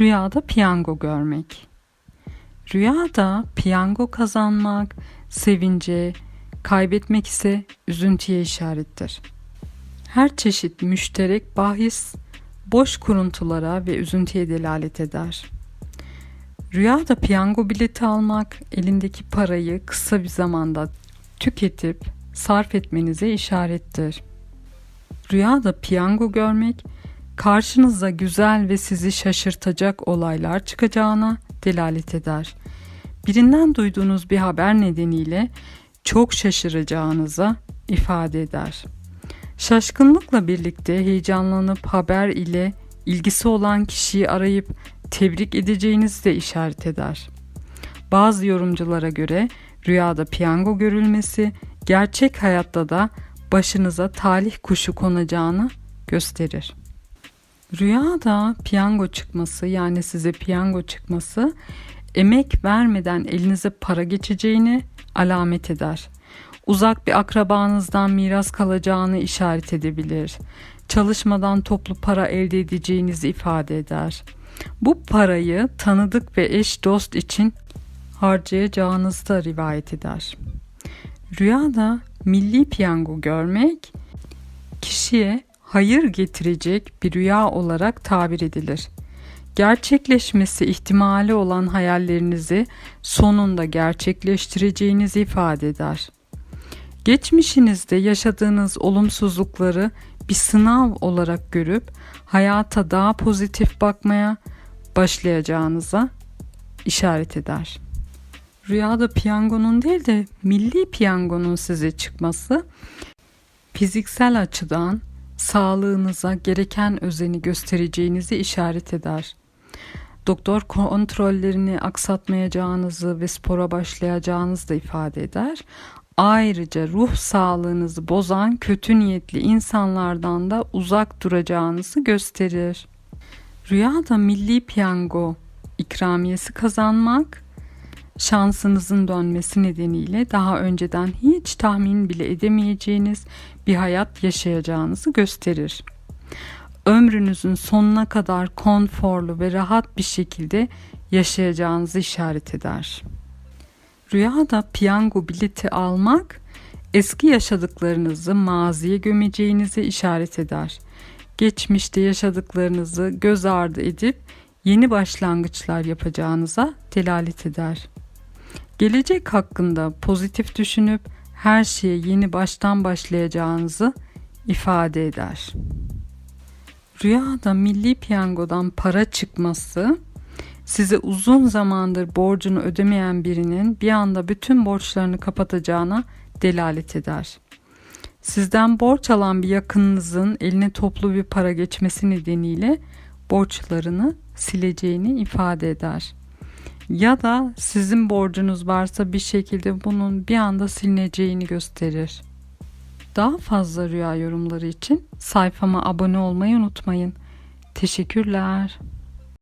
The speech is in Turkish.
Rüyada piyango görmek. Rüyada piyango kazanmak, sevince, kaybetmek ise üzüntüye işarettir. Her çeşit müşterek bahis boş kuruntulara ve üzüntüye delalet eder. Rüyada piyango bileti almak, elindeki parayı kısa bir zamanda tüketip sarf etmenize işarettir. Rüyada piyango görmek, karşınıza güzel ve sizi şaşırtacak olaylar çıkacağına delalet eder. Birinden duyduğunuz bir haber nedeniyle çok şaşıracağınıza ifade eder. Şaşkınlıkla birlikte heyecanlanıp haber ile ilgisi olan kişiyi arayıp tebrik edeceğinizi de işaret eder. Bazı yorumculara göre rüyada piyango görülmesi gerçek hayatta da başınıza talih kuşu konacağını gösterir. Rüyada piyango çıkması yani size piyango çıkması emek vermeden elinize para geçeceğini alamet eder. Uzak bir akrabanızdan miras kalacağını işaret edebilir. Çalışmadan toplu para elde edeceğinizi ifade eder. Bu parayı tanıdık ve eş dost için harcayacağınızı da rivayet eder. Rüyada milli piyango görmek kişiye hayır getirecek bir rüya olarak tabir edilir. Gerçekleşmesi ihtimali olan hayallerinizi sonunda gerçekleştireceğinizi ifade eder. Geçmişinizde yaşadığınız olumsuzlukları bir sınav olarak görüp hayata daha pozitif bakmaya başlayacağınıza işaret eder. Rüyada piyangonun değil de milli piyangonun size çıkması fiziksel açıdan sağlığınıza gereken özeni göstereceğinizi işaret eder. Doktor kontrollerini aksatmayacağınızı ve spora başlayacağınızı da ifade eder. Ayrıca ruh sağlığınızı bozan kötü niyetli insanlardan da uzak duracağınızı gösterir. Rüyada milli piyango ikramiyesi kazanmak şansınızın dönmesi nedeniyle daha önceden hiç tahmin bile edemeyeceğiniz bir hayat yaşayacağınızı gösterir. Ömrünüzün sonuna kadar konforlu ve rahat bir şekilde yaşayacağınızı işaret eder. Rüyada piyango bileti almak eski yaşadıklarınızı maziye gömeceğinizi işaret eder. Geçmişte yaşadıklarınızı göz ardı edip yeni başlangıçlar yapacağınıza delalet eder. Gelecek hakkında pozitif düşünüp her şeye yeni baştan başlayacağınızı ifade eder. Rüyada milli piyangodan para çıkması size uzun zamandır borcunu ödemeyen birinin bir anda bütün borçlarını kapatacağına delalet eder. Sizden borç alan bir yakınınızın eline toplu bir para geçmesi nedeniyle borçlarını sileceğini ifade eder. Ya da sizin borcunuz varsa bir şekilde bunun bir anda silineceğini gösterir. Daha fazla rüya yorumları için sayfama abone olmayı unutmayın. Teşekkürler.